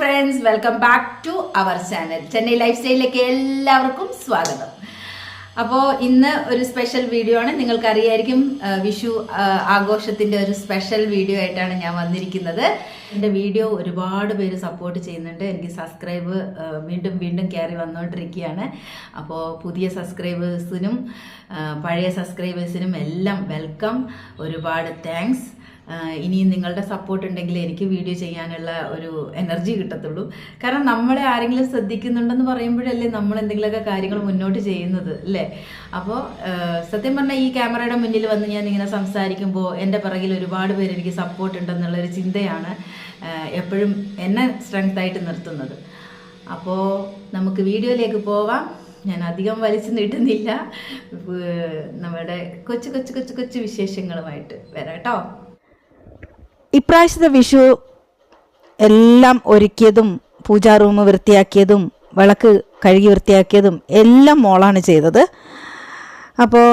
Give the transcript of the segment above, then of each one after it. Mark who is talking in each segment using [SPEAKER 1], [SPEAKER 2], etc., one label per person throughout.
[SPEAKER 1] Friends welcome back to our channel Chennai life സ്റ്റൈലിലേക്ക് എല്ലാവർക്കും സ്വാഗതം. അപ്പോൾ ഇന്ന് ഒരു സ്പെഷ്യൽ വീഡിയോ ആണ്. നിങ്ങൾക്കറിയായിരിക്കും വിഷു ആഘോഷത്തിന്റെ ഒരു സ്പെഷ്യൽ വീഡിയോ ആയിട്ടാണ് ഞാൻ വന്നിരിക്കുന്നത്. എന്റെ വീഡിയോ ഒരുപാട് പേര് സപ്പോർട്ട് ചെയ്യുന്നുണ്ട്. എനിക്ക് സബ്സ്ക്രൈബ് വീണ്ടും വീണ്ടും കയറി വന്നുകൊണ്ടിരിക്കുകയാണ് അപ്പോൾ പുതിയ സബ്സ്ക്രൈബേഴ്സിനും പഴയ സബ്സ്ക്രൈബേഴ്സിനും എല്ലാം വെൽക്കം ഒരുപാട് താങ്ക്സ് ഇനിയും നിങ്ങളുടെ സപ്പോർട്ട് ഉണ്ടെങ്കിൽ എനിക്ക് വീഡിയോ ചെയ്യാനുള്ള ഒരു എനർജി കിട്ടത്തുള്ളൂ. കാരണം നമ്മളെ ആരെങ്കിലും ശ്രദ്ധിക്കുന്നുണ്ടെന്ന് പറയുമ്പോഴല്ലേ നമ്മൾ എന്തെങ്കിലുമൊക്കെ കാര്യങ്ങൾ മുന്നോട്ട് ചെയ്യുന്നത് അല്ലേ? അപ്പോൾ സത്യം പറഞ്ഞാൽ ഈ ക്യാമറയുടെ മുന്നിൽ വന്ന് ഞാൻ ഇങ്ങനെ സംസാരിക്കുമ്പോൾ എന്റെ പിറകിൽ ഒരുപാട് പേര് എനിക്ക് സപ്പോർട്ട് ഉണ്ടെന്നുള്ളൊരു ചിന്തയാണ് എപ്പോഴും എന്നെ സ്ട്രെങ്ത് ആയിട്ട് നിർത്തുന്നത്. അപ്പോൾ നമുക്ക് വീഡിയോയിലേക്ക് പോവാം. ഞാൻ അധികം വലിച്ചു നീട്ടുന്നില്ല. നമ്മുടെ കൊച്ചു കൊച്ചു കൊച്ചു കൊച്ചു വിശേഷങ്ങളുമായിട്ട് വരാം കേട്ടോ.
[SPEAKER 2] ഇപ്രാവശ്യത്തെ വിഷു എല്ലാം ഒരുക്കിയതും പൂജാ റൂം വൃത്തിയാക്കിയതും വിളക്ക് കഴുകി വൃത്തിയാക്കിയതും എല്ലാം മോളാണ് ചെയ്തത്. അപ്പോൾ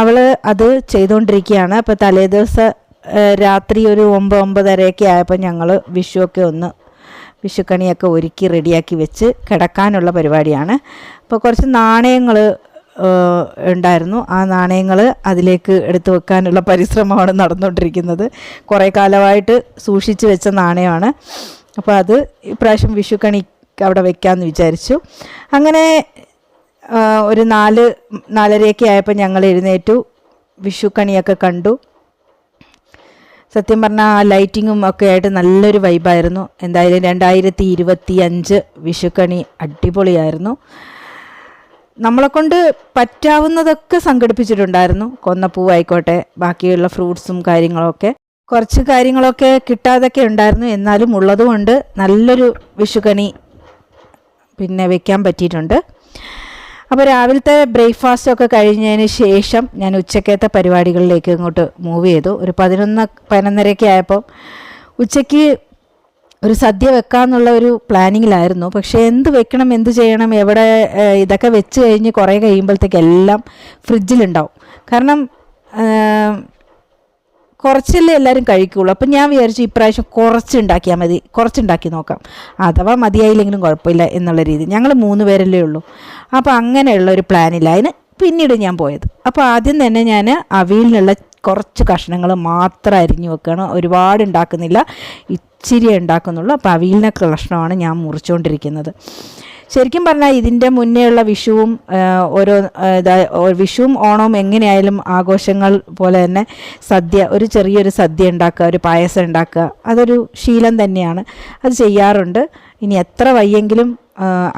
[SPEAKER 2] അവൾ അത് ചെയ്തുകൊണ്ടിരിക്കുകയാണ് അപ്പോൾ തലേദിവസം ദിവസം രാത്രി ഒരു ഒമ്പത് ഒമ്പതരയൊക്കെ ആയപ്പോൾ ഞങ്ങൾ വിഷുവൊക്കെ ഒന്ന് വിഷുക്കണിയൊക്കെ ഒരുക്കി റെഡിയാക്കി വെച്ച് കിടക്കാനുള്ള പരിപാടിയാണ്. അപ്പോൾ കുറച്ച് നാണയങ്ങൾ ഉണ്ടായിരുന്നു. ആ നാണയങ്ങൾ അതിലേക്ക് എടുത്തു വെക്കാനുള്ള പരിശ്രമമാണ് നടന്നുകൊണ്ടിരിക്കുന്നത്. കുറേ കാലമായിട്ട് സൂക്ഷിച്ച് വെച്ച നാണയമാണ്. അപ്പോൾ അത് ഇപ്രാവശ്യം വിഷുക്കണി അവിടെ വെക്കാമെന്ന് വിചാരിച്ചു. അങ്ങനെ ഒരു നാല് നാലരയൊക്കെ ആയപ്പോൾ ഞങ്ങൾ എഴുന്നേറ്റു. വിഷുക്കണിയൊക്കെ കണ്ടു. സത്യം പറഞ്ഞാൽ ആ ലൈറ്റിങ്ങും ഒക്കെ ആയിട്ട് നല്ലൊരു വൈബായിരുന്നു. എന്തായാലും രണ്ടായിരത്തി ഇരുപത്തി അഞ്ച് വിഷുക്കണി അടിപൊളിയായിരുന്നു. നമ്മളെ കൊണ്ട് പറ്റാവുന്നതൊക്കെ സംഘടിപ്പിച്ചിട്ടുണ്ടായിരുന്നു. കൊന്നപ്പൂവായിക്കോട്ടെ ബാക്കിയുള്ള ഫ്രൂട്ട്സും കാര്യങ്ങളൊക്കെ. കുറച്ച് കാര്യങ്ങളൊക്കെ കിട്ടാതൊക്കെ ഉണ്ടായിരുന്നു. എന്നാലും ഉള്ളതുകൊണ്ട് നല്ലൊരു വിഷുക്കണി പിന്നെ വെക്കാൻ പറ്റിയിട്ടുണ്ട്. അപ്പോൾ രാവിലത്തെ ബ്രേക്ക്ഫാസ്റ്റ് ഒക്കെ കഴിഞ്ഞതിന് ശേഷം ഞാൻ ഉച്ചക്കത്തെ പരിപാടികളിലേക്ക് ഇങ്ങോട്ട് മൂവ് ചെയ്തു. ഒരു പതിനൊന്ന് പതിനൊന്നരയൊക്കെ ആയപ്പോൾ ഉച്ചയ്ക്ക് ഒരു സദ്യ വെക്കാന്നുള്ള ഒരു പ്ലാനിങ്ങിലായിരുന്നു. പക്ഷേ എന്ത് വെക്കണം എന്ത് ചെയ്യണം എവിടെ ഇതൊക്കെ വെച്ച് കഴിഞ്ഞ് കുറേ കഴിയുമ്പോഴത്തേക്ക് എല്ലാം ഫ്രിഡ്ജിലുണ്ടാവും. കാരണം കുറച്ചല്ലേ എല്ലാവരും കഴിക്കുള്ളൂ. അപ്പം ഞാൻ വിചാരിച്ചു ഇപ്രാവശ്യം കുറച്ച് ഉണ്ടാക്കിയാൽ മതി. കുറച്ചുണ്ടാക്കി നോക്കാം. അഥവാ മതിയായില്ലെങ്കിലും കുഴപ്പമില്ല എന്നുള്ള രീതി. ഞങ്ങൾ മൂന്ന് പേരല്ലേ ഉള്ളൂ. അപ്പോൾ അങ്ങനെയുള്ള ഒരു പ്ലാനില്ല. അതിന് പിന്നീട് ഞാൻ പോയത്. അപ്പോൾ ആദ്യം തന്നെ ഞാൻ അവിയിലുള്ള കുറച്ച് കഷ്ണങ്ങൾ മാത്രം അരിഞ്ഞു വെക്കണം. ഒരുപാട് ഉണ്ടാക്കുന്നില്ല ഇച്ചിരി ഉണ്ടാക്കുന്നുള്ളൂ. അപ്പോൾ അവിയലിനെ കഷ്ണമാണ് ഞാൻ മുറിച്ചുകൊണ്ടിരിക്കുന്നത് ശരിക്കും പറഞ്ഞാൽ ഇതിന്റെ മുന്നേ ഉള്ള വിഷുവും ഓരോ വിഷുവും ഓണവും എങ്ങനെയായാലും ആഘോഷങ്ങൾ പോലെ തന്നെ സദ്യ ഒരു ചെറിയൊരു സദ്യ ഉണ്ടാക്കുക ഒരു പായസം ഉണ്ടാക്കുക അതൊരു ശീലം തന്നെയാണ്. അത് ചെയ്യാറുണ്ട്. ഇനി എത്ര വയ്യെങ്കിലും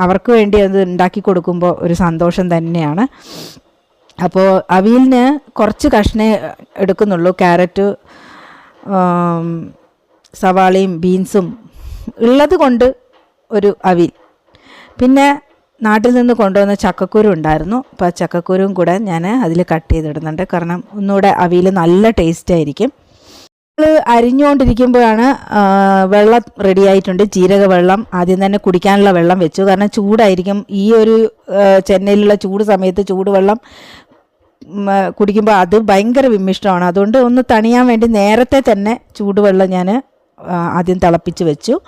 [SPEAKER 2] അവർക്ക് വേണ്ടി അത് ഉണ്ടാക്കി കൊടുക്കുമ്പോൾ ഒരു സന്തോഷം തന്നെയാണ്. അപ്പോൾ അവിയലിന് കുറച്ച് കഷ്ണേ എടുക്കുന്നുള്ളൂ. ക്യാരറ്റ് സവാളയും ബീൻസും ഉള്ളത് കൊണ്ട് ഒരു അവിൽ. പിന്നെ നാട്ടിൽ നിന്ന് കൊണ്ടുവന്ന ചക്കക്കുരു ഉണ്ടായിരുന്നു. അപ്പോൾ ആ ചക്കക്കുരുവും കൂടെ ഞാൻ അതിൽ കട്ട് ചെയ്തിടുന്നുണ്ട്. കാരണം ഒന്നുകൂടെ അവിയിൽ നല്ല ടേസ്റ്റ് ആയിരിക്കും. അരിഞ്ഞുകൊണ്ടിരിക്കുമ്പോഴാണ് വെള്ളം റെഡി ആയിട്ടുണ്ട്. ജീരക വെള്ളം ആദ്യം തന്നെ കുടിക്കാനുള്ള വെള്ളം വെച്ചു. കാരണം ചൂടായിരിക്കും. ഈ ഒരു ചെന്നൈയിലുള്ള ചൂട് സമയത്ത് ചൂടുവെള്ളം കുടിക്കുമ്പോൾ അത് ഭയങ്കര വിമിഷ്ടമാണ് അതുകൊണ്ട് ഒന്ന് തണിയാൻ വേണ്ടി നേരത്തെ തന്നെ ചൂടുവെള്ളം ഞാൻ ആദ്യം തിളപ്പിച്ച് വെച്ചു.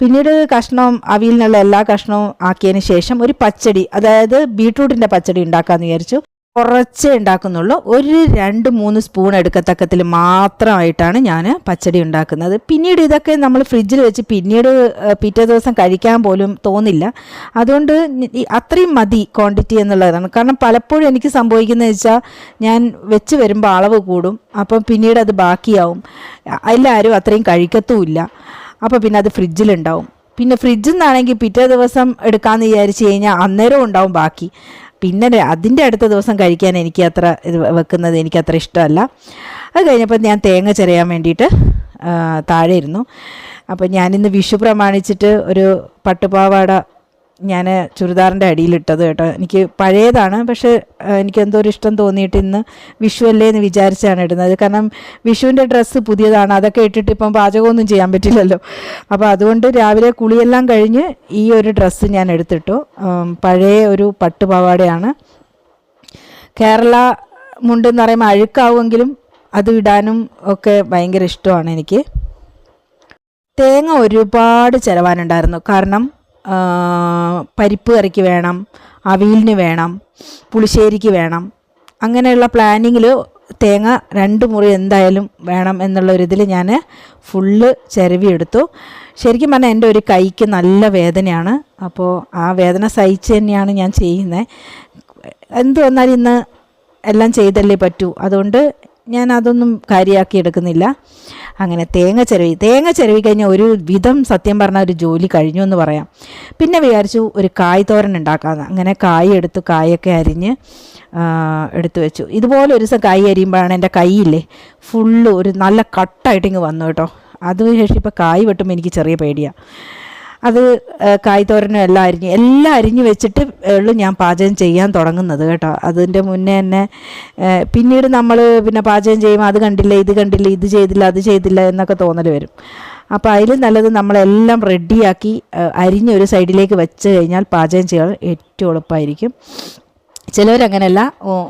[SPEAKER 2] പിന്നീട് കഷ്ണം അവിയിൽ നിന്നുള്ള എല്ലാ കഷ്ണവും ആക്കിയതിന് ശേഷം ഒരു പച്ചടി അതായത് ബീട്രൂട്ടിന്റെ പച്ചടി ഉണ്ടാക്കാമെന്ന് വിചാരിച്ചു. കുറച്ചേ ഉണ്ടാക്കുന്നുള്ളൂ. ഒരു രണ്ട് മൂന്ന് സ്പൂൺ എടുക്കത്തക്കത്തിൽ മാത്രമായിട്ടാണ് ഞാൻ പച്ചടി ഉണ്ടാക്കുന്നത്. പിന്നീട് ഇതൊക്കെ നമ്മൾ ഫ്രിഡ്ജിൽ വെച്ച് പിന്നീട് പിറ്റേ ദിവസം കഴിക്കാൻ പോലും തോന്നില്ല. അതുകൊണ്ട് അത്രയും മതി ക്വാണ്ടിറ്റി എന്നുള്ളതാണ് കാരണം പലപ്പോഴും എനിക്ക് സംഭവിക്കുന്നത് വെച്ചാൽ ഞാൻ വെച്ച് വരുമ്പോൾ അളവ് കൂടും. അപ്പം പിന്നീട് അത് ബാക്കിയാവും. എല്ലാവരും അത്രയും കഴിക്കത്തുമില്ല. അപ്പോൾ പിന്നെ അത് ഫ്രിഡ്ജിലുണ്ടാവും പിന്നെ ഫ്രിഡ്ജിൽ നിന്നാണെങ്കിൽ പിറ്റേ ദിവസം എടുക്കാമെന്ന് വിചാരിച്ച് കഴിഞ്ഞാൽ അന്നേരം ഉണ്ടാവും ബാക്കി. പിന്നെ അതിന്റെ അടുത്ത ദിവസം കഴിക്കാൻ എനിക്ക് അത്ര ഇത് വെക്കുന്നത് എനിക്ക് അത്ര ഇഷ്ടമല്ല. അത് കഴിഞ്ഞപ്പോൾ ഞാൻ തേങ്ങ ചെറിയാൻ വേണ്ടിയിട്ട് താഴെ ഇരുന്നു. അപ്പോൾ ഞാനിന്ന് വിഷു പ്രമാണിച്ചിട്ട് ഒരു പട്ടുപാവാട ഞാൻ ചുരിദാറിന്റെ അടിയിലിട്ടത് കേട്ടോ. എനിക്ക് പഴയതാണ് പക്ഷേ എനിക്ക് എന്തോ ഒരു ഇഷ്ടം തോന്നിയിട്ട് ഇന്ന് വിഷു അല്ലേ എന്ന് വിചാരിച്ചാണ് ഇടുന്നത്. കാരണം വിഷുവിന്റെ ഡ്രസ്സ് പുതിയതാണ്. അതൊക്കെ ഇട്ടിട്ട് ഇപ്പം പാചകമൊന്നും ചെയ്യാൻ പറ്റില്ലല്ലോ. അപ്പോൾ അതുകൊണ്ട് രാവിലെ കുളിയെല്ലാം കഴിഞ്ഞ് ഈ ഒരു ഡ്രസ്സ് ഞാൻ എടുത്തിട്ടു. പഴയ ഒരു പട്ടുപാവാടയാണ്. കേരള മുണ്ടെന്ന് പറയുമ്പോൾ അഴുക്കാവുമെങ്കിലും അത് ഇടാനും ഒക്കെ ഭയങ്കര ഇഷ്ടമാണ് എനിക്ക്. തേങ്ങ ഒരുപാട് ചിലവാനുണ്ടായിരുന്നു. കാരണം പരിപ്പ് കറിക്ക് വേണം അവിയലിന് വേണം പുളിശ്ശേരിക്ക് വേണം. അങ്ങനെയുള്ള പ്ലാനിങ്ങിൽ തേങ്ങ രണ്ട് മുറി എന്തായാലും വേണം എന്നുള്ള ഒരിതിൽ ഞാൻ ഫുള്ള് ചിരവിയെടുത്തു ശരിക്കും പറഞ്ഞാൽ എന്റെ ഒരു കൈക്ക് നല്ല വേദനയാണ്. അപ്പോൾ ആ വേദന സഹിച്ച് തന്നെയാണ് ഞാൻ ചെയ്യുന്നത് എന്ത് വന്നാലും ഇന്ന് എല്ലാം ചെയ്തല്ലേ പറ്റൂ. അതുകൊണ്ട് ഞാൻ അതൊന്നും കാര്യമാക്കി എടുക്കുന്നില്ല. അങ്ങനെ തേങ്ങ ചിരവി തേങ്ങ ചിരവി കഴിഞ്ഞാൽ ഒരു വിധം സത്യം പറഞ്ഞാൽ ഒരു ജോലി കഴിഞ്ഞു എന്ന് പറയാം. പിന്നെ വിചാരിച്ചു ഒരു കായ് തോരൻ ഉണ്ടാക്കാമെന്ന് അങ്ങനെ കായ് എടുത്ത് കായൊക്കെ അരിഞ്ഞ് എടുത്തു വെച്ചു. ഇതുപോലെ ഒരു ദിവസം കായ് അരിയുമ്പോഴാണ് എന്റെ കൈയില്ലേ ഫുള്ള് ഒരു നല്ല കട്ടായിട്ട് ഇങ്ങ് വന്നു കേട്ടോ. അതിനുശേഷം ഇപ്പോൾ കായ് വെട്ടുമ്പോൾ എനിക്ക് ചെറിയ പേടിയാണ് അത് കായ്തോരനും എല്ലാം അരിഞ്ഞ് എല്ലാം അരിഞ്ഞ് വെച്ചിട്ട് ഉള്ളു ഞാൻ പാചകം ചെയ്യാൻ തുടങ്ങുന്നത് കേട്ടോ. അതിന്റെ മുന്നേ തന്നെ പിന്നീട് നമ്മൾ പിന്നെ പാചകം ചെയ്യുമ്പോൾ അത് കണ്ടില്ല ഇത് കണ്ടില്ല ഇത് ചെയ്തില്ല അത് ചെയ്തില്ല എന്നൊക്കെ തോന്നൽ വരും. അപ്പോൾ അതിലും നല്ലത് നമ്മളെല്ലാം റെഡിയാക്കി അരിഞ്ഞ് ഒരു സൈഡിലേക്ക് വെച്ച് കഴിഞ്ഞാൽ പാചകം ചെയ്യാൻ ഏറ്റവും എളുപ്പമായിരിക്കും ചിലവരങ്ങനെയല്ല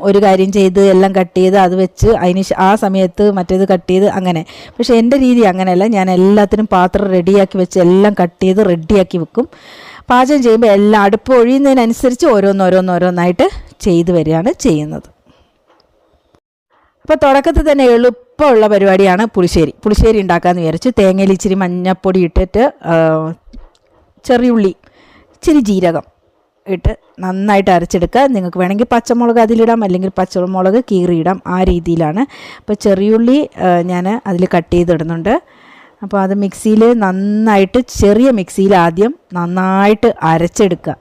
[SPEAKER 2] ഒരു കാര്യം ചെയ്ത് എല്ലാം കട്ട് ചെയ്ത് അത് വെച്ച് അതിന് ആ സമയത്ത് മറ്റേത് കട്ട് ചെയ്ത് അങ്ങനെ. പക്ഷേ എന്റെ രീതി അങ്ങനെയല്ല. ഞാൻ എല്ലാത്തിനും പാത്രം റെഡിയാക്കി വെച്ച് എല്ലാം കട്ട് ചെയ്ത് റെഡിയാക്കി വെക്കും. പാചകം ചെയ്യുമ്പോൾ എല്ലാം അടുപ്പ് ഒഴിയുന്നതിനനുസരിച്ച് ഓരോന്നോരോന്നോരോന്നായിട്ട് ചെയ്തു വരികയാണ് ചെയ്യുന്നത്. അപ്പോൾ തുടക്കത്തിൽ തന്നെ എളുപ്പമുള്ള പരിപാടിയാണ് പുളിശ്ശേരി. പുളിശ്ശേരി ഉണ്ടാക്കാമെന്ന് വിചാരിച്ചു തേങ്ങയിൽ ഇച്ചിരി മഞ്ഞപ്പൊടി ഇട്ടിട്ട് ചെറിയുള്ളി ഇച്ചിരി ജീരകം. ഇട്ട് നന്നായിട്ട് അരച്ചെടുക്കുക. നിങ്ങൾക്ക് വേണമെങ്കിൽ പച്ചമുളക് അതിലിടാം അല്ലെങ്കിൽ പച്ചമുളക് കീറിയിടാം. ആ രീതിയിലാണ്. അപ്പോൾ ചെറിയുള്ളി ഞാൻ അതിൽ കട്ട് ചെയ്തിടുന്നുണ്ട്. അപ്പോൾ അത് മിക്സിയിൽ നന്നായിട്ട് ചെറിയ മിക്സിയിൽ ആദ്യം നന്നായിട്ട് അരച്ചെടുക്കുക.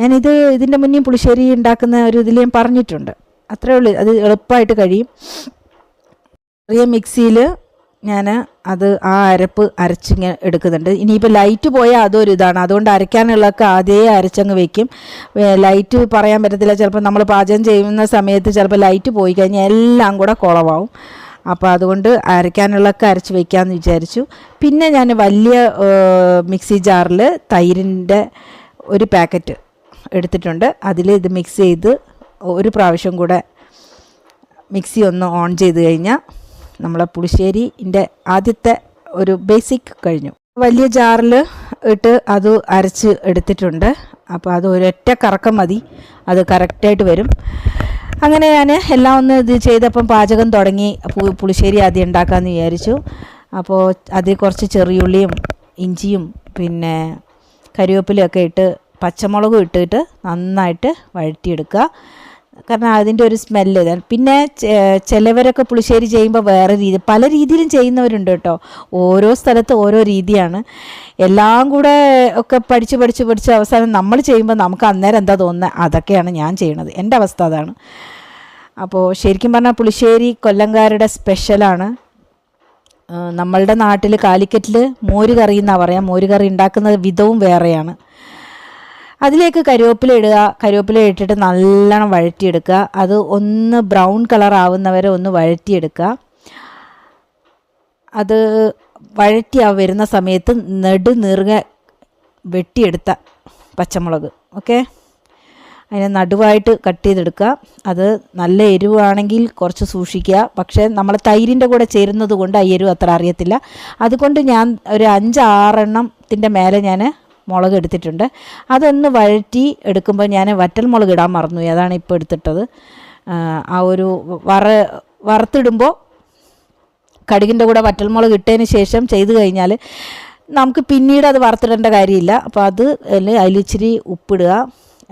[SPEAKER 2] ഞാനിത് ഇതിന്റെ മുന്നേ പുളിശ്ശേരി ഉണ്ടാക്കുന്ന ഒരു ഇതിൽ ഞാൻ പറഞ്ഞിട്ടുണ്ട്. അത്രേ ഉള്ളൂ. അത് എളുപ്പമായിട്ട് കഴിയും. ചെറിയ മിക്സിയിൽ ഞാൻ അത് ആ അരപ്പ് അരച്ചിങ്ങനെ എടുക്കുന്നുണ്ട്. ഇനിയിപ്പോൾ ലൈറ്റ് പോയാൽ അതൊരു ഇതാണ്. അതുകൊണ്ട് അരയ്ക്കാനുള്ളതൊക്കെ ആദ്യമേ അരച്ചങ്ങ് വെക്കും. ലൈറ്റ് പറയാൻ പറ്റത്തില്ല. ചിലപ്പോൾ നമ്മൾ പാചകം ചെയ്യുന്ന സമയത്ത് ചിലപ്പോൾ ലൈറ്റ് പോയി കഴിഞ്ഞാൽ എല്ലാം കൂടെ കുളവാവും. അപ്പോൾ അതുകൊണ്ട് അരയ്ക്കാനുള്ളതൊക്കെ അരച്ച് വെക്കാമെന്ന് വിചാരിച്ചു. പിന്നെ ഞാൻ വലിയ മിക്സി ജാറിൽ തൈരിന്റെ ഒരു പാക്കറ്റ് എടുത്തിട്ടുണ്ട്. അതിൽ ഇത് മിക്സ് ചെയ്ത് ഒരു പ്രാവശ്യം കൂടെ മിക്സി ഒന്ന് ഓൺ ചെയ്ത് കഴിഞ്ഞാൽ നമ്മളെ പുളിശ്ശേരിന്റെ ആദ്യത്തെ ഒരു ബേസിക് കഴിഞ്ഞു. വലിയ ജാറിൽ ഇട്ട് അത് അരച്ച് എടുത്തിട്ടുണ്ട്. അപ്പോൾ അത് ഒരൊറ്റ കറക്കം മതി. അത് കറക്റ്റായിട്ട് വരും. അങ്ങനെ ഞാൻ എല്ലാം ഒന്ന് ഇത് ചെയ്തപ്പം പാചകം തുടങ്ങി. പുളിശ്ശേരി ആദ്യം ഉണ്ടാക്കാമെന്ന് വിചാരിച്ചു. അപ്പോൾ അതിൽ കുറച്ച് ചെറിയുള്ളിയും ഇഞ്ചിയും പിന്നെ കരിവേപ്പിലയൊക്കെ ഇട്ട് പച്ചമുളകും ഇട്ടിട്ട് നന്നായിട്ട് വഴറ്റിയെടുക്കുക. കാരണം അതിന്റെ ഒരു സ്മെല്ല് ഇതാണ്. പിന്നെ ചിലവരൊക്കെ പുളിശ്ശേരി ചെയ്യുമ്പോൾ വേറെ രീതി പല രീതിയിലും ചെയ്യുന്നവരുണ്ട് കേട്ടോ. ഓരോ സ്ഥലത്ത് ഓരോ രീതിയാണ്. എല്ലാം കൂടെ ഒക്കെ പഠിച്ച് പഠിച്ച് പഠിച്ച് അവസാനം നമ്മൾ ചെയ്യുമ്പോൾ നമുക്ക് അന്നേരം എന്താ തോന്നുന്നത് അതൊക്കെയാണ് ഞാൻ ചെയ്യണത്. എന്റെ അവസ്ഥ അതാണ്. അപ്പോൾ ശരിക്കും പറഞ്ഞാൽ പുളിശ്ശേരി കൊല്ലംകാരുടെ സ്പെഷ്യലാണ് നമ്മളുടെ നാട്ടിൽ കാലിക്കറ്റിൽ മോര് കറി എന്നാണ് പറയാം. മോര് കറി ഉണ്ടാക്കുന്ന വിധവും വേറെയാണ്. അതിലേക്ക് കരുവേപ്പില ഇടുക. കരുവേപ്പില ഇട്ടിട്ട് നല്ലോണം വഴറ്റിയെടുക്കുക. അത് ഒന്ന് ബ്രൗൺ കളർ ആവുന്നവരെ ഒന്ന് വഴറ്റിയെടുക്കുക. അത് വഴറ്റി ആ വരുന്ന സമയത്ത് നെടു നീറുക വെട്ടിയെടുത്ത പച്ചമുളക്. ഓക്കെ? അതിനെ നടുവായിട്ട് കട്ട് ചെയ്തെടുക്കുക. അത് നല്ല എരിവാണെങ്കിൽ കുറച്ച് സൂക്ഷിക്കുക. പക്ഷേ നമ്മൾ തൈരിന്റെ കൂടെ ചേരുന്നത് കൊണ്ട് ആ എരിവ് അത്ര അറിയത്തില്ല. അതുകൊണ്ട് ഞാൻ ഒരു അഞ്ച് ആറെണ്ണത്തിന്റെ മേലെ ഞാൻ മുളക് എടുത്തിട്ടുണ്ട്. അതൊന്ന് വഴറ്റി എടുക്കുമ്പോൾ ഞാൻ വറ്റൽ മുളക് ഇടാൻ മറന്നു അതാണ് ഇപ്പോൾ എടുത്തിട്ടത്. ആ, ഒരു വറ വറുത്തിടുമ്പോൾ കടുകിന്റെ കൂടെ വറ്റൽ മുളക് ഇട്ടതിന് ശേഷം ചെയ്തു കഴിഞ്ഞാൽ നമുക്ക് പിന്നീട് അത് വറുത്തിടേണ്ട കാര്യമില്ല. അപ്പോൾ അത് അതിലിച്ചിരി ഉപ്പിടുക.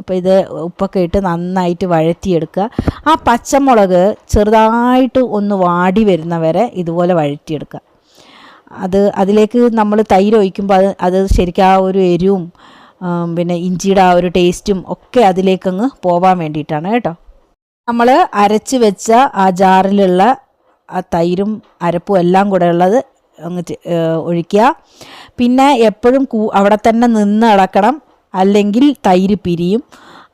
[SPEAKER 2] അപ്പോൾ ഇത് ഉപ്പൊക്കെ ഇട്ട് നന്നായിട്ട് വഴറ്റിയെടുക്കുക. ആ പച്ചമുളക് ചെറുതായിട്ട് ഒന്ന് വാടി വരുന്നവരെ ഇതുപോലെ വഴറ്റിയെടുക്കുക. അത് അതിലേക്ക് നമ്മൾ തൈര് ഒഴിക്കുമ്പോൾ അത് അത് ശരിക്കും ആ ഒരു എരിവും പിന്നെ ഇഞ്ചിയുടെ ആ ഒരു ടേസ്റ്റും ഒക്കെ അതിലേക്കങ്ങ് പോവാൻ വേണ്ടിയിട്ടാണ് കേട്ടോ. നമ്മൾ അരച്ച് വെച്ച ആ ജാറിലുള്ള ആ തൈരും അരപ്പും എല്ലാം കൂടെ ഉള്ളത് അങ്ങ് ഒഴിക്കുക. പിന്നെ എപ്പോഴും കൂ അവിടെ തന്നെ നിന്ന് ഇളക്കണം അല്ലെങ്കിൽ തൈര് പിരിയും.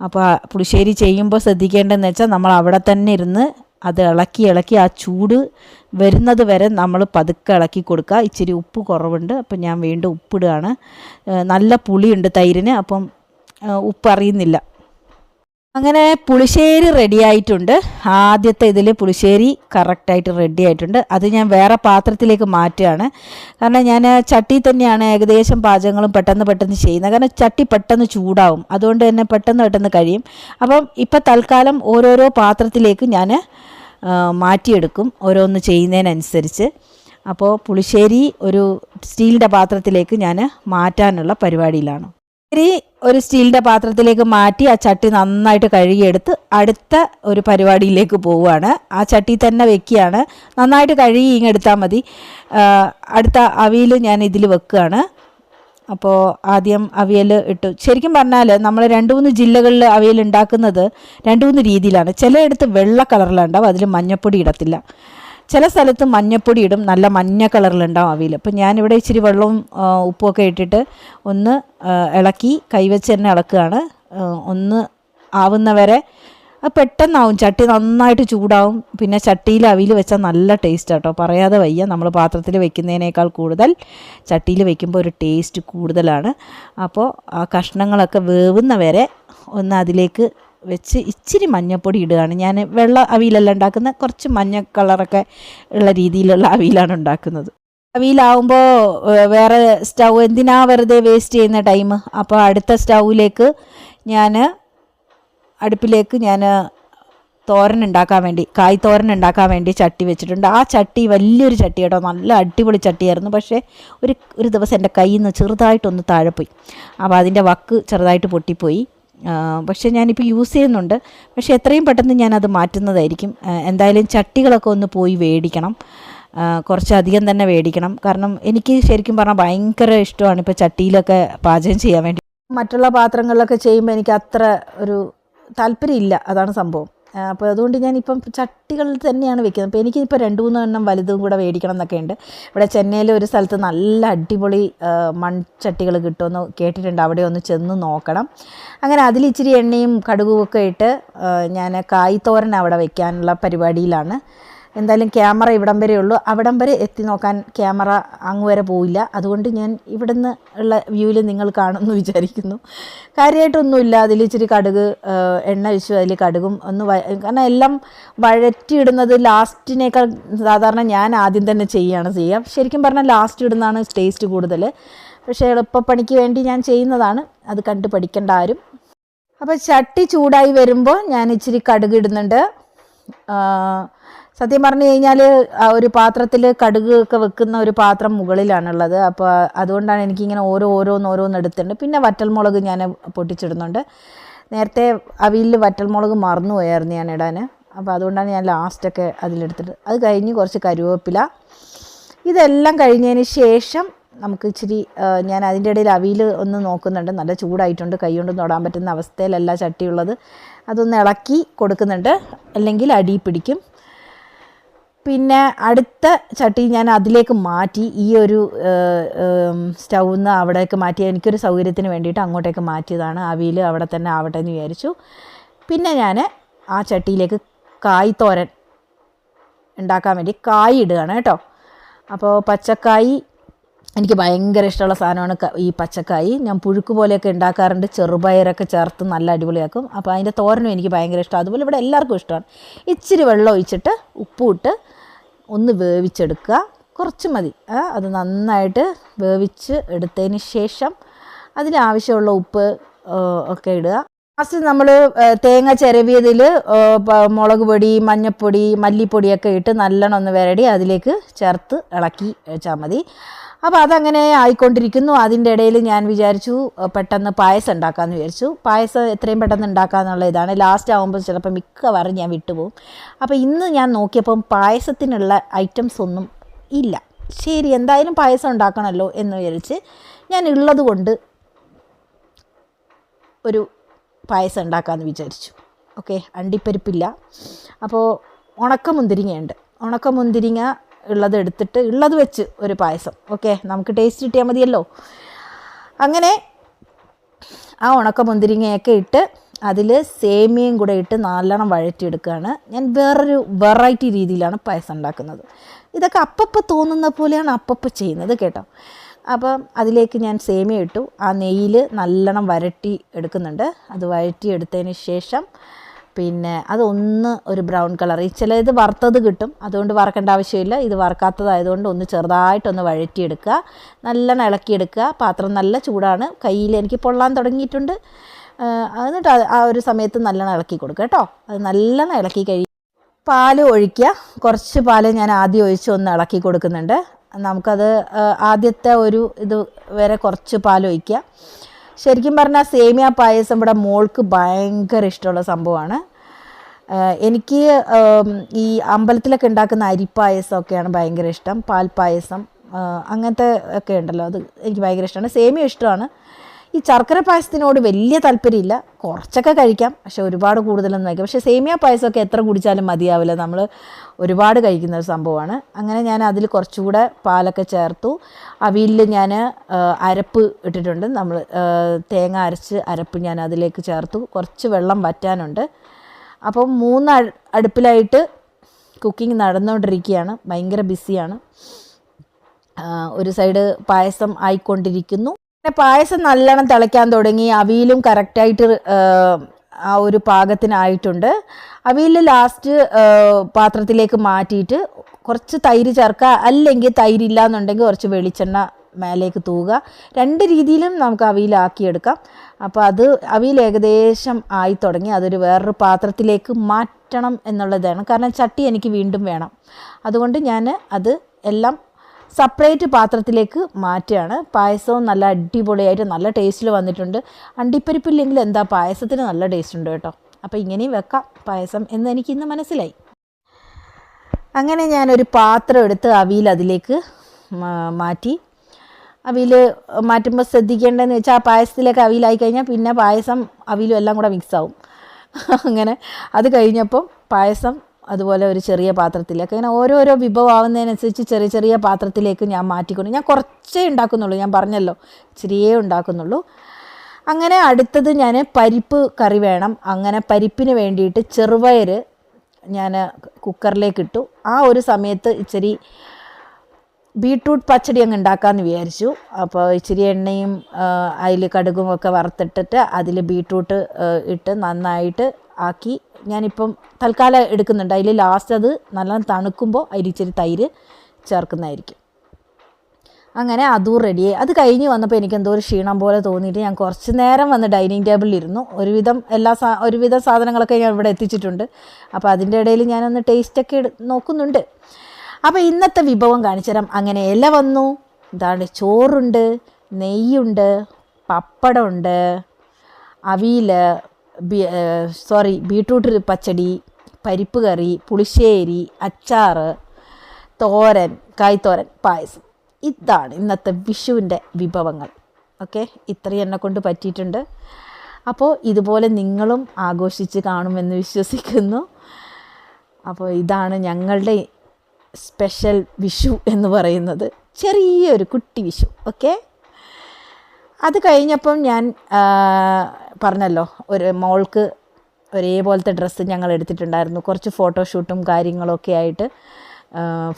[SPEAKER 2] അപ്പോൾ പുളിശ്ശേരി ചെയ്യുമ്പോൾ ശ്രദ്ധിക്കേണ്ടതെന്ന് വെച്ചാൽ നമ്മൾ അവിടെ തന്നെ ഇരുന്ന് അത് ഇളക്കി ഇളക്കി ആ ചൂട് വരുന്നത് വരെ നമ്മൾ പതുക്കെ ഇളക്കി കൊടുക്കുക. ഇച്ചിരി ഉപ്പ് കുറവുണ്ട്. അപ്പം ഞാൻ വീണ്ടും ഉപ്പിടുകയാണ്. നല്ല പുളിയുണ്ട് തൈരിന്. അപ്പം ഉപ്പ് അറിയുന്നില്ല. അങ്ങനെ പുളിശ്ശേരി റെഡി ആയിട്ടുണ്ട്. ആദ്യത്തെ ഇതിൽ പുളിശ്ശേരി കറക്റ്റായിട്ട് റെഡി ആയിട്ടുണ്ട്. അത് ഞാൻ വേറെ പാത്രത്തിലേക്ക് മാറ്റുകയാണ്. കാരണം ഞാൻ ചട്ടി തന്നെയാണ് ഏകദേശം പാചകങ്ങളും പെട്ടെന്ന് പെട്ടെന്ന് ചെയ്യുന്നത്. കാരണം ചട്ടി പെട്ടെന്ന് ചൂടാവും. അതുകൊണ്ട് തന്നെ പെട്ടെന്ന് പെട്ടെന്ന് കഴിയും. അപ്പം ഇപ്പം തൽക്കാലം ഓരോരോ പാത്രത്തിലേക്ക് ഞാൻ മാറ്റിയെടുക്കും ഓരോന്ന് ചെയ്യുന്നതിനനുസരിച്ച്. അപ്പോൾ പുളിശ്ശേരി ഒരു സ്റ്റീലിന്റെ പാത്രത്തിലേക്ക് ഞാൻ മാറ്റാനുള്ള പരിപാടിയിലാണ്. ഇത്തിരി ഒരു സ്റ്റീലിന്റെ പാത്രത്തിലേക്ക് മാറ്റി ആ ചട്ടി നന്നായിട്ട് കഴുകിയെടുത്ത് അടുത്ത ഒരു പരിപാടിയിലേക്ക് പോവുകയാണ്. ആ ചട്ടി തന്നെ വെക്കുകയാണ്. നന്നായിട്ട് കഴുകി ഇങ്ങെടുത്താൽ മതി. അടുത്ത അവിയൽ ഞാൻ ഇതിൽ വെക്കുകയാണ്. അപ്പോൾ ആദ്യം അവിയൽ ഇട്ടു. ശരിക്കും പറഞ്ഞാൽ നമ്മൾ രണ്ട് മൂന്ന് ജില്ലകളിൽ അവിയൽ ഉണ്ടാക്കുന്നത് രണ്ട് മൂന്ന് രീതിയിലാണ്. ചിലയിടത്ത് വെള്ള കളറിലുണ്ടാവും അതിൽ മഞ്ഞപ്പൊടി ഇടത്തില്ല. ചില സ്ഥലത്ത് മഞ്ഞപ്പൊടി ഇടും. നല്ല മഞ്ഞ കളറിലുണ്ടാവും അവിയൽ. അപ്പം ഞാനിവിടെ ഇച്ചിരി വെള്ളവും ഉപ്പുമൊക്കെ ഇട്ടിട്ട് ഒന്ന് ഇളക്കി കൈവച്ച് തന്നെ ഇളക്കുകയാണ്. ഒന്ന് ആവുന്നവരെ അത് പെട്ടെന്നാവും. ചട്ടി നന്നായിട്ട് ചൂടാവും. പിന്നെ ചട്ടിയിൽ അവിയിൽ വെച്ചാൽ നല്ല ടേസ്റ്റ് കേട്ടോ പറയാതെ വയ്യ. നമ്മൾ പാത്രത്തിൽ വെക്കുന്നതിനേക്കാൾ കൂടുതൽ ചട്ടിയിൽ വെക്കുമ്പോൾ ഒരു ടേസ്റ്റ് കൂടുതലാണ്. അപ്പോൾ ആ കഷ്ണങ്ങളൊക്കെ വേവുന്ന വരെ ഒന്ന് അതിലേക്ക് വെച്ച് ഇച്ചിരി മഞ്ഞപ്പൊടി ഇടുകയാണ്. ഞാൻ വെള്ള അവിയിലല്ല ഉണ്ടാക്കുന്ന കുറച്ച് മഞ്ഞ കളറൊക്കെ ഉള്ള രീതിയിലുള്ള അവിയിലാണ് ഉണ്ടാക്കുന്നത്. അവിയിലാവുമ്പോൾ വേറെ സ്റ്റൗ എന്തിനാ വെറുതെ വേസ്റ്റ് ചെയ്യുന്ന ടൈം? അപ്പോൾ അടുത്ത സ്റ്റൗവിലേക്ക് ഞാൻ അടുപ്പിലേക്ക് ഞാൻ തോരൻ ഉണ്ടാക്കാൻ വേണ്ടി കായ് തോരൻ ഉണ്ടാക്കാൻ വേണ്ടി ചട്ടി വെച്ചിട്ടുണ്ട്. ആ ചട്ടി വലിയൊരു ചട്ടി കേട്ടോ. നല്ല അടിപൊളി ചട്ടിയായിരുന്നു. പക്ഷേ ഒരു ഒരു ദിവസം എന്റെ കയ്യിൽ നിന്ന് ചെറുതായിട്ടൊന്ന് താഴെ പോയി അപ്പോൾ അതിന്റെ വക്ക് ചെറുതായിട്ട് പൊട്ടിപ്പോയി. പക്ഷേ ഞാനിപ്പോൾ യൂസ് ചെയ്യുന്നുണ്ട്. പക്ഷേ എത്രയും പെട്ടെന്ന് ഞാനത് മാറ്റുന്നതായിരിക്കും. എന്തായാലും ചട്ടികളൊക്കെ ഒന്ന് പോയി മേടിക്കണം കുറച്ചധികം തന്നെ മേടിക്കണം കാരണം എനിക്ക് ശരിക്കും പറഞ്ഞാൽ ഭയങ്കര ഇഷ്ടമാണ് ഇപ്പോൾ ചട്ടിയിലൊക്കെ പാചകം ചെയ്യാൻ വേണ്ടി. മറ്റുള്ള പാത്രങ്ങളിലൊക്കെ ചെയ്യുമ്പോൾ എനിക്ക് അത്ര ഒരു താല്പര്യമില്ല. അതാണ് സംഭവം. അപ്പോൾ അതുകൊണ്ട് ഞാനിപ്പം ചട്ടികളിൽ തന്നെയാണ് വെക്കുന്നത്. അപ്പോൾ എനിക്കിപ്പോൾ രണ്ട് മൂന്ന് എണ്ണം വലുതും കൂടെ മേടിക്കണം എന്നൊക്കെ ഉണ്ട്. ഇവിടെ ചെന്നൈയിലെ ഒരു സ്ഥലത്ത് നല്ല അടിപൊളി മൺചട്ടികൾ കിട്ടുമെന്ന് കേട്ടിട്ടുണ്ട്. അവിടെ ഒന്ന് ചെന്ന് നോക്കണം. അങ്ങനെ അതിൽ ഇച്ചിരി എണ്ണയും കടുകും ഒക്കെ ഇട്ട് ഞാൻ കായ്ത്തോരൻ അവിടെ വെക്കാനുള്ള പരിപാടിയിലാണ്. എന്തായാലും ക്യാമറ ഇവിടം വരെ ഉള്ളൂ. അവിടം വരെ എത്തി നോക്കാൻ ക്യാമറ അങ്ങ് വരെ പോയില്ല അതുകൊണ്ട് ഞാൻ ഇവിടുന്ന് ഉള്ള വ്യൂവിൽ നിങ്ങൾ കാണുമെന്ന് വിചാരിക്കുന്നു. കാര്യമായിട്ടൊന്നുമില്ല അതിൽ ഇച്ചിരി കടുക് എണ്ണ ഒഴിച്ചു അതിൽ കടുകും ഒന്ന് കാരണം എല്ലാം വഴറ്റിയിടുന്നത് ലാസ്റ്റിനേക്കാൾ സാധാരണ ഞാൻ ആദ്യം തന്നെ ചെയ്യുകയാണ് ചെയ്യുക. ശരിക്കും പറഞ്ഞാൽ ലാസ്റ്റ് ഇടുന്നതാണ് ടേസ്റ്റ് കൂടുതൽ പക്ഷേ എളുപ്പപ്പണിക്ക് വേണ്ടി ഞാൻ ചെയ്യുന്നതാണ്. അത് കണ്ട് പഠിക്കേണ്ട ആരും. അപ്പോൾ ചട്ടി ചൂടായി വരുമ്പോൾ ഞാൻ ഇച്ചിരി കടുക് ഇടുന്നുണ്ട്. സത്യം പറഞ്ഞു കഴിഞ്ഞാൽ ഒരു പാത്രത്തിൽ കടുക് ഒക്കെ വെക്കുന്ന ഒരു പാത്രം മുകളിലാണുള്ളത്. അപ്പോൾ അതുകൊണ്ടാണ് എനിക്കിങ്ങനെ ഓരോ ഓരോന്ന് ഓരോന്ന് എടുത്തിട്ടുണ്ട്. പിന്നെ വറ്റൽമുളക് ഞാൻ പൊട്ടിച്ചിടുന്നുണ്ട്. നേരത്തെ അവിയിൽ വറ്റൽമുളക് മറന്നു പോയായിരുന്നു ഞാൻ ഇടാൻ അപ്പോൾ അതുകൊണ്ടാണ് ഞാൻ ലാസ്റ്റൊക്കെ അതിലെടുത്തിട്ട് അത് കഴിഞ്ഞ് കുറച്ച് കരുവേപ്പില. ഇതെല്ലാം കഴിഞ്ഞതിന് ശേഷം നമുക്ക് ഇച്ചിരി ഞാൻ അതിന്റെ ഇടയിൽ അവിയിൽ ഒന്ന് നോക്കുന്നുണ്ട്. നല്ല ചൂടായിട്ടുണ്ട്. കൈ കൊണ്ട് തൊടാൻ പറ്റുന്ന അവസ്ഥയിലല്ല ചട്ടിയുള്ളത്. അതൊന്ന് ഇളക്കി കൊടുക്കുന്നുണ്ട്. അല്ലെങ്കിൽ അടി പിടിക്കും. പിന്നെ അടുത്ത ചട്ടി ഞാൻ അതിലേക്ക് മാറ്റി ഈ ഒരു സ്റ്റൗവിൽ നിന്ന് അവിടേക്ക് മാറ്റി. എനിക്കൊരു സൗകര്യത്തിന് വേണ്ടിയിട്ട് അങ്ങോട്ടേക്ക് മാറ്റിയതാണ്. അവിയിൽ അവിടെ തന്നെ ആവട്ടെ എന്ന് വിചാരിച്ചു. പിന്നെ ഞാൻ ആ ചട്ടിയിലേക്ക് കായ് തോരൻ ഉണ്ടാക്കാൻ വേണ്ടി കായ് ഇടുകയാണ് കേട്ടോ. അപ്പോൾ പച്ചക്കായി എനിക്ക് ഭയങ്കര ഇഷ്ടമുള്ള സാധനമാണ് ഈ പച്ചക്കായി. ഞാൻ പുഴുക്ക് പോലെയൊക്കെ ഉണ്ടാക്കാറുണ്ട്. ചെറുപയറൊക്കെ ചേർത്ത് നല്ല അടിപൊളിയാക്കും. അപ്പോൾ അതിന്റെ തോരനും എനിക്ക് ഭയങ്കര ഇഷ്ടമാണ്. അതുപോലെ ഇവിടെ എല്ലാവർക്കും ഇഷ്ടമാണ്. ഇച്ചിരി വെള്ളം ഒഴിച്ചിട്ട് ഉപ്പും ഇട്ട് ഒന്ന് വേവിച്ചെടുക്കുക. കുറച്ച് മതി. അത് നന്നായിട്ട് വേവിച്ച് എടുത്തതിന് ശേഷം അതിനാവശ്യമുള്ള ഉപ്പ് ഒക്കെ ഇടുക. ലാസ്റ്റ് നമ്മൾ തേങ്ങ ചിരവിയതിൽ മുളക് പൊടി മഞ്ഞൾപ്പൊടി മല്ലിപ്പൊടിയൊക്കെ ഇട്ട് നല്ലോണം ഒന്ന് വരടി അതിലേക്ക് ചേർത്ത് ഇളക്കി വെച്ചാൽ മതി. അപ്പോൾ അതങ്ങനെ ആയിക്കൊണ്ടിരിക്കുന്നു. അതിന്റെ ഇടയിൽ ഞാൻ വിചാരിച്ചു പെട്ടെന്ന് പായസം ഉണ്ടാക്കാമെന്ന് വിചാരിച്ചു. പായസം എത്രയും പെട്ടെന്ന് ഉണ്ടാക്കാമെന്നുള്ള ഇതാണ്. ലാസ്റ്റ് ആകുമ്പോൾ ചിലപ്പോൾ മിക്കവാറും ഞാൻ വിട്ടുപോകും. അപ്പോൾ ഇന്ന് ഞാൻ നോക്കിയപ്പം പായസത്തിനുള്ള ഐറ്റംസ് ഒന്നും ഇല്ല. ശരി എന്തായാലും പായസം ഉണ്ടാക്കണമല്ലോ എന്ന് വിചാരിച്ച് ഞാൻ ഉള്ളത് കൊണ്ട് ഒരു പായസം ഉണ്ടാക്കാമെന്ന് വിചാരിച്ചു. ഓക്കെ അണ്ടിപ്പരിപ്പില്ല. അപ്പോൾ ഉണക്ക മുന്തിരിങ്ങയുണ്ട് ഉണക്ക മുന്തിരിങ്ങ ഉള്ളത് എടുത്തിട്ട് ഉള്ളത് വെച്ച് ഒരു പായസം. ഓക്കെ നമുക്ക് ടേസ്റ്റ് കിട്ടിയാൽ മതിയല്ലോ. അങ്ങനെ ആ ഉണക്ക മുന്തിരിങ്ങയൊക്കെ ഇട്ട് അതിൽ സേമിയയും കൂടെ ഇട്ട് നല്ലോണം വഴറ്റിയെടുക്കുകയാണ്. ഞാൻ വേറൊരു വെറൈറ്റി രീതിയിലാണ് പായസം ഉണ്ടാക്കുന്നത്. ഇതൊക്കെ അപ്പപ്പോൾ തോന്നുന്ന പോലെയാണ് അപ്പപ്പോൾ ചെയ്യുന്നത് കേട്ടോ. അപ്പം അതിലേക്ക് ഞാൻ സേമിയ ഇട്ടു. ആ നെയ്യിൽ നല്ലോണം വരട്ടി എടുക്കുന്നുണ്ട്. അത് വഴറ്റി എടുത്തതിന് ശേഷം പിന്നെ അതൊന്ന് ഒരു ബ്രൗൺ കളർ. ഈ ചിലത് വറുത്തത് കിട്ടും. അതുകൊണ്ട് വറക്കേണ്ട ആവശ്യമില്ല. ഇത് വറക്കാത്തതായതുകൊണ്ട് ഒന്ന് ചെറുതായിട്ടൊന്ന് വഴറ്റിയെടുക്കുക. നല്ലോണം ഇളക്കിയെടുക്കുക. പാത്രം നല്ല ചൂടാണ്. കയ്യിൽ എനിക്ക് പൊള്ളാൻ തുടങ്ങിയിട്ടുണ്ട്. എന്നിട്ട് ആ ഒരു സമയത്ത് നല്ലോണം ഇളക്കി കൊടുക്കുക കേട്ടോ. അത് നല്ലോണം ഇളക്കി കഴിയും പാൽ ഒഴിക്കുക. കുറച്ച് പാൽ ഞാൻ ആദ്യം ഒഴിച്ച് ഒന്ന് ഇളക്കി കൊടുക്കുന്നുണ്ട്. നമുക്കത് ആദ്യത്തെ ഒരു ഇത് വരെ കുറച്ച് പാൽ ഒഴിക്കുക. ശരിക്കും പറഞ്ഞാൽ സേമിയ പായസം ഇവിടെ മോൾക്ക് ഭയങ്കര ഇഷ്ടമുള്ള സംഭവമാണ്. എനിക്ക് ഈ അമ്പലത്തിലൊക്കെ ഉണ്ടാക്കുന്ന അരിപ്പായസമൊക്കെയാണ് ഭയങ്കര ഇഷ്ടം. പാൽപ്പായസം അങ്ങനത്തെ ഒക്കെ ഉണ്ടല്ലോ അത് എനിക്ക് ഭയങ്കര ഇഷ്ടമാണ്. സേമിയ ഇഷ്ടമാണ്. ഈ ശർക്കര പായസത്തിനോട് വലിയ താല്പര്യമില്ല. കുറച്ചൊക്കെ കഴിക്കാം. പക്ഷെ ഒരുപാട് കൂടുതലൊന്നും കഴിക്കാം. പക്ഷേ സേമിയ പായസമൊക്കെ എത്ര കുടിച്ചാലും മതിയാവില്ല. നമ്മൾ ഒരുപാട് കഴിക്കുന്ന ഒരു സംഭവമാണ്. അങ്ങനെ ഞാൻ അതിൽ കുറച്ചുകൂടെ പാലൊക്കെ ചേർത്തു. അവിയലിൽ ഞാൻ അരപ്പ് ഇട്ടിട്ടുണ്ട്. നമ്മൾ തേങ്ങ അരച്ച് അരപ്പ് ഞാൻ അതിലേക്ക് ചേർത്തു. കുറച്ച് വെള്ളം വറ്റാനുണ്ട്. അപ്പം മൂന്ന് അടുപ്പിലായിട്ട് കുക്കിംഗ് നടന്നുകൊണ്ടിരിക്കുകയാണ്. ഭയങ്കര ബിസിയാണ്. ഒരു സൈഡ് പായസം ആയിക്കൊണ്ടിരിക്കുന്നു. പിന്നെ പായസം നല്ലോണം തിളയ്ക്കാൻ തുടങ്ങി. അവിയലും കറക്റ്റായിട്ട് ആ ഒരു പാകത്തിനായിട്ടുണ്ട്. അവിയൽ ലാസ്റ്റ് പാത്രത്തിലേക്ക് മാറ്റിയിട്ട് കുറച്ച് തൈര് ചേർക്കുക അല്ലെങ്കിൽ തൈരില്ല എന്നുണ്ടെങ്കിൽ കുറച്ച് വെളിച്ചെണ്ണ മേലേക്ക് തൂവുക. രണ്ട് രീതിയിലും നമുക്ക് അവിയലാക്കിയെടുക്കാം അപ്പോൾ അത് അവിയൽ ഏകദേശം ആയി തുടങ്ങി. അതൊരു വേറൊരു പാത്രത്തിലേക്ക് മാറ്റണം എന്നുള്ളതാണ്. കാരണം ചട്ടി എനിക്ക് വീണ്ടും വേണം. അതുകൊണ്ട് ഞാൻ അത് എല്ലാം സെപ്പറേറ്റ് പാത്രത്തിലേക്ക് മാറ്റുകയാണ്. പായസവും നല്ല അടിപൊളിയായിട്ട് നല്ല ടേസ്റ്റിൽ വന്നിട്ടുണ്ട്. അണ്ടിപ്പരിപ്പില്ലെങ്കിൽ എന്താ പായസത്തിന് നല്ല ടേസ്റ്റ് ഉണ്ട് കേട്ടോ. അപ്പോൾ ഇങ്ങനെയും വെക്കാം. പായസം എന്ന് എനിക്ക് ഇന്ന് മനസ്സിലായി. അങ്ങനെ ഞാനൊരു പാത്രം എടുത്ത് അവിയിൽ അതിലേക്ക് മാറ്റി. അവിയിൽ മാറ്റുമ്പോൾ ശ്രദ്ധിക്കേണ്ടതെന്ന് വെച്ചാൽ ആ പായസത്തിലേക്ക് അവിയിലായി കഴിഞ്ഞാൽ പിന്നെ പായസം അവിയിലും എല്ലാം കൂടെ മിക്സ് ആവും. അങ്ങനെ അത് കഴിഞ്ഞപ്പം പായസം അതുപോലെ ഒരു ചെറിയ പാത്രത്തിലേക്ക്. അങ്ങനെ ഓരോരോ വിഭവം ആവുന്നതിനനുസരിച്ച് ചെറിയ ചെറിയ പാത്രത്തിലേക്ക് ഞാൻ മാറ്റിക്കൊണ്ട് ഞാൻ കുറച്ചേ ഉണ്ടാക്കുന്നുള്ളൂ. ഞാൻ പറഞ്ഞല്ലോ ഇച്ചിരിയേ ഉണ്ടാക്കുന്നുള്ളൂ. അങ്ങനെ അടുത്തത് ഞാൻ പരിപ്പ് കറി വേണം. അങ്ങനെ പരിപ്പിന് വേണ്ടിയിട്ട് ചെറുപയർ ഞാൻ കുക്കറിലേക്ക് ഇട്ടു ആ ഒരു സമയത്ത് ഇച്ചിരി ബീട്രൂട്ട് പച്ചടി അങ്ങ് ഉണ്ടാക്കാമെന്ന് വിചാരിച്ചു. അപ്പോൾ ഇച്ചിരി എണ്ണയും അതിൽ കടുകും ഒക്കെ വറുത്തിട്ടിട്ട് അതിൽ ബീട്രൂട്ട് ഇട്ട് നന്നായിട്ട് ആക്കി. ഞാനിപ്പം തൽക്കാലം എടുക്കുന്നുണ്ട്. അതിൽ ലാസ്റ്റ് അത് നല്ല തണുക്കുമ്പോൾ അതിൽ ഇച്ചിരി തൈര് ചേർക്കുന്നതായിരിക്കും. അങ്ങനെ അതും റെഡിയായി അത് കഴിഞ്ഞ് വന്നപ്പോൾ എനിക്ക് എന്തോ ഒരു ക്ഷീണം പോലെ തോന്നിയിട്ട് ഞാൻ കുറച്ച് നേരം വന്ന് ഡൈനിങ് ടേബിളിൽ ഇരുന്നു. ഒരുവിധം എല്ലാ സാ ഒരുവിധം സാധനങ്ങളൊക്കെ ഞാൻ ഇവിടെ എത്തിച്ചിട്ടുണ്ട്. അപ്പോൾ അതിന്റെ ഇടയിൽ ഞാനൊന്ന് ടേസ്റ്റൊക്കെ നോക്കുന്നുണ്ട്. അപ്പോൾ ഇന്നത്തെ വിഭവം കാണിച്ചുതരാം അങ്ങനെ ഇല വന്നു. എന്താണ് ചോറുണ്ട് നെയ്യുണ്ട് പപ്പടമുണ്ട് അവിയൽ സോറി ബീട്രൂട്ട് പച്ചടി പരിപ്പ് കറി പുളിശ്ശേരി അച്ചാർ തോരൻ കായ്ത്തോരൻ പായസം. ഇതാണ് ഇന്നത്തെ വിഷുവിന്റെ വിഭവങ്ങൾ. ഓക്കെ? ഇത്രയും എന്നെ കൊണ്ട് പറ്റിയിട്ടുണ്ട്. അപ്പോൾ ഇതുപോലെ നിങ്ങളും ആഘോഷിച്ച് കാണുമെന്ന് വിശ്വസിക്കുന്നു. അപ്പോൾ ഇതാണ് ഞങ്ങളുടെ സ്പെഷ്യൽ വിഷു എന്ന് പറയുന്നത്. ചെറിയൊരു കുട്ടി വിഷു. ഓക്കെ? അത് കഴിഞ്ഞപ്പം ഞാൻ പറഞ്ഞല്ലോ ഒരു മോൾക്ക് ഒരേപോലത്തെ ഡ്രസ്സ് ഞങ്ങൾ എടുത്തിട്ടുണ്ടായിരുന്നു. കുറച്ച് ഫോട്ടോഷൂട്ടും കാര്യങ്ങളൊക്കെ ആയിട്ട്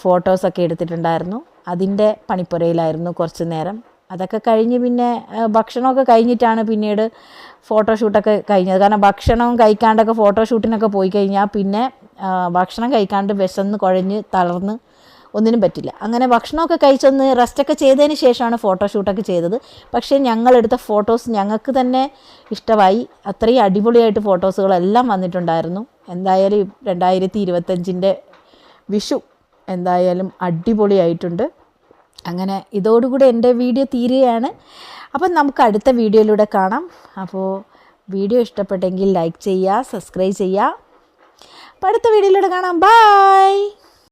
[SPEAKER 2] ഫോട്ടോസൊക്കെ എടുത്തിട്ടുണ്ടായിരുന്നു. അതിന്റെ പണിപ്പുരയിലായിരുന്നു കുറച്ച് നേരം. അതൊക്കെ കഴിഞ്ഞ് പിന്നെ ഭക്ഷണമൊക്കെ കഴിഞ്ഞിട്ടാണ് പിന്നീട് ഫോട്ടോഷൂട്ടൊക്കെ കഴിഞ്ഞത്. കാരണം ഭക്ഷണം കഴിക്കാണ്ടൊക്കെ ഫോട്ടോഷൂട്ടിനൊക്കെ പോയി കഴിഞ്ഞാൽ പിന്നെ ഭക്ഷണം കഴിക്കാണ്ട് വിശന്ന് കുഴഞ്ഞ് തളർന്ന് ഒന്നിനും പറ്റില്ല. അങ്ങനെ ഭക്ഷണമൊക്കെ കഴിച്ചൊന്ന് റെസ്റ്റൊക്കെ ചെയ്തതിന് ശേഷമാണ് ഫോട്ടോഷൂട്ടൊക്കെ ചെയ്തത്. പക്ഷേ ഞങ്ങളെടുത്ത ഫോട്ടോസ് ഞങ്ങൾക്ക് തന്നെ ഇഷ്ടമായി. അത്രയും അടിപൊളിയായിട്ട് ഫോട്ടോസുകളെല്ലാം വന്നിട്ടുണ്ടായിരുന്നു. എന്തായാലും രണ്ടായിരത്തി ഇരുപത്തഞ്ചിന്റെ വിഷു എന്തായാലും അടിപൊളിയായിട്ടുണ്ട്. അങ്ങനെ ഇതോടുകൂടി എന്റെ വീഡിയോ തീരുകയാണ്. അപ്പം നമുക്ക് അടുത്ത വീഡിയോയിലൂടെ കാണാം. അപ്പോൾ വീഡിയോ ഇഷ്ടപ്പെട്ടെങ്കിൽ ലൈക്ക് ചെയ്യുക സബ്സ്ക്രൈബ് ചെയ്യുക. അപ്പോൾ അടുത്ത വീഡിയോയിലൂടെ കാണാം. ബായ്